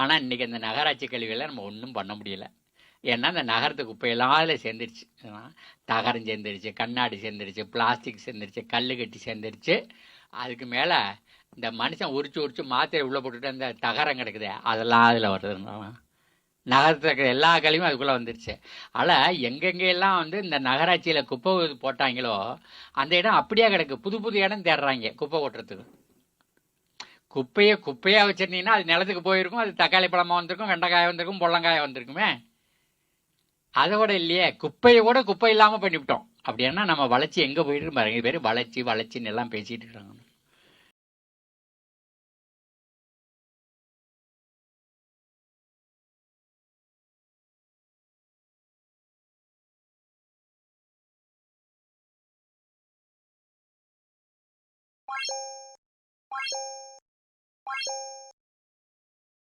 ஆனால் இன்றைக்கி அந்த நகராட்சி கழிவுகளை நம்ம ஒன்றும் பண்ண முடியல. ஏன்னா அந்த நகரத்து குப்பையெல்லாம் அதில் சேர்ந்துருச்சு. தகரம் சேர்ந்துருச்சு கண்ணாடி சேர்ந்துருச்சு பிளாஸ்டிக் சேர்ந்துருச்சு கல் கட்டி சேர்ந்துருச்சு. அதுக்கு மேலே இந்த மனுஷன் உரிச்சு உரிச்சு மாத்திரை உள்ளே போட்டுட்டு அந்த தகரம் கிடக்குதே அதெல்லாம் அதில் வருதுன்னா நகரத்தில் இருக்கிற எல்லா கழிவும் அதுக்குள்ளே வந்துருச்சு. ஆனால் எங்கெங்கெல்லாம் வந்து இந்த நகராட்சியில் குப்பை போட்டாங்களோ அந்த இடம் அப்படியே கிடக்கு. புது புது இடம் தேடுறாங்க குப்பை கொட்டுறதுக்கு. குப்பையை குப்பையாக வச்சிருந்தீங்கன்னா அது நிலத்துக்கு போயிருக்கும் அது தக்காளி பழமாக வந்திருக்கும் வெண்டைக்காய் வந்திருக்கும் பொள்ளங்காய் வந்திருக்குமே. அதை கூட இல்லையே குப்பையை கூட குப்பை இல்லாமல் பண்ணிவிட்டோம். அப்படின்னா நம்ம வளர்ச்சி எங்கே போயிட்டு பாருங்க பேர் வளர்ச்சி வளர்ச்சின்னு எல்லாம் பேசிட்டு இருக்காங்க. え?